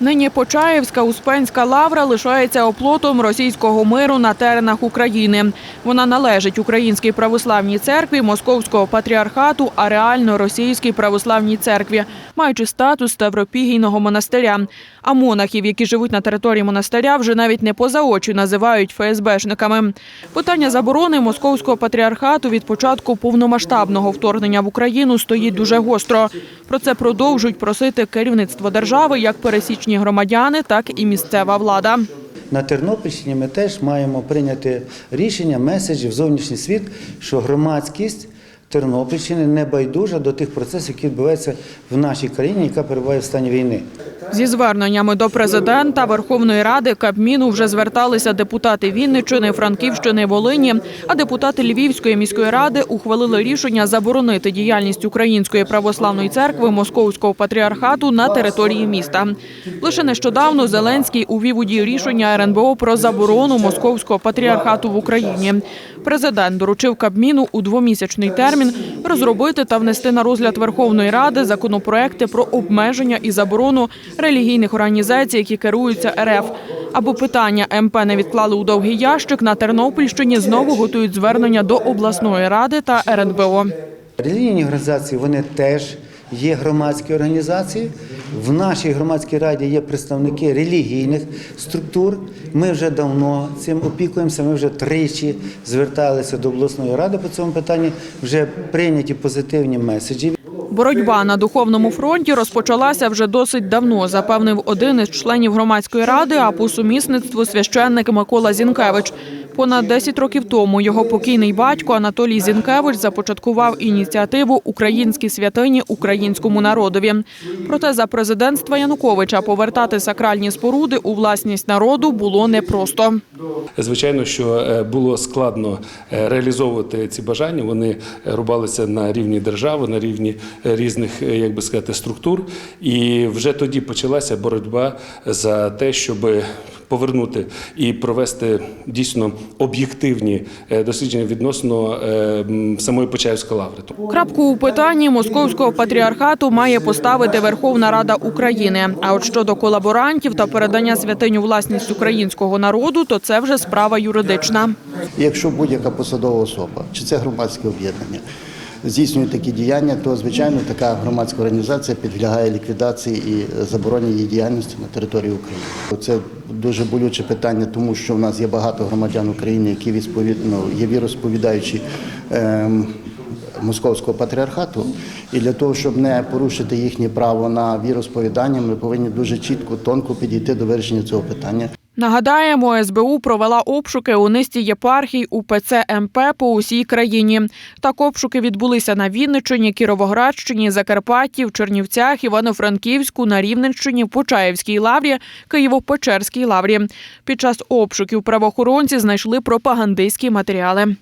Нині Почаївська Успенська лавра лишається оплотом російського миру на теренах України. Вона належить Українській православній церкві Московського патріархату, а реально російській православній церкві, маючи статус Ставропігійного монастиря. А монахів, які живуть на території монастиря, вже навіть не поза очі називають ФСБшниками. Питання заборони Московського патріархату від початку повномасштабного вторгнення в Україну стоїть дуже гостро. Про це продовжують просити керівництво держави як пересічні громадяни, так і місцева влада. На Тернопільщині ми теж маємо прийняти рішення, меседжі в зовнішній світ, що громадськість Тернопільщини не байдужа до тих процесів, які відбуваються в нашій країні, яка перебуває в стані війни. Зі зверненнями до президента Верховної Ради Кабміну вже зверталися депутати Вінниччини, Франківщини, Волині. А депутати Львівської міської ради ухвалили рішення заборонити діяльність Української православної церкви Московського патріархату на території міста. Лише нещодавно Зеленський увів у дію рішення РНБО про заборону Московського патріархату в Україні. Президент доручив Кабміну у двомісячний термін розробити та внести на розгляд Верховної Ради законопроекти про обмеження і заборону релігійних організацій, які керуються РФ. Аби питання МП не відклали у довгий ящик, на Тернопільщині знову готують звернення до обласної ради та РНБО. Релігійні організації вони теж є громадські організації. В нашій громадській раді є представники релігійних структур. Ми вже давно цим опікуємося. Ми вже тричі зверталися до обласної ради по цьому питанні. Вже прийняті позитивні меседжі. Боротьба на духовному фронті розпочалася вже досить давно, запевнив один із членів громадської ради, а по сумісництву священник Микола Зінкевич. Понад 10 років тому його покійний батько Анатолій Зінкевич започаткував ініціативу Українські святині українському народові. Проте за президентства Януковича повертати сакральні споруди у власність народу було непросто. Звичайно, що е, було складно е, реалізовувати ці бажання. Вони рубалися на рівні держави, на рівні е, різних, як би сказати, структур. І вже тоді почалася боротьба за те, щоб повернути і провести дійсно об'єктивні е, дослідження відносно е, самої Почаївської лаври. Крапку у питанні московського патріархату має поставити Верховна Рада України. А от щодо колаборантів та передання святиню власність українського народу, то це вже справа юридична. Якщо будь-яка посадова особа чи це громадське об'єднання здійснює такі діяння, то звичайно така громадська організація підлягає ліквідації і забороні її діяльності на території України. Це дуже болюче питання, тому що в нас є багато громадян України, які відповідно є віросповідаючі. ем, Московського патріархату, і для того, щоб не порушити їхнє право на віросповідання, ми повинні дуже чітко, тонко підійти до вирішення цього питання. Нагадаємо, СБУ провела обшуки у низці єпархій УПЦ МП по усій країні. Так обшуки відбулися на Вінниччині, Кіровоградщині, Закарпатті, в Чернівцях, Івано-Франківську, на Рівненщині, Почаївській лаврі, Києво-Печерській лаврі. Під час обшуків правоохоронці знайшли пропагандистські матеріали.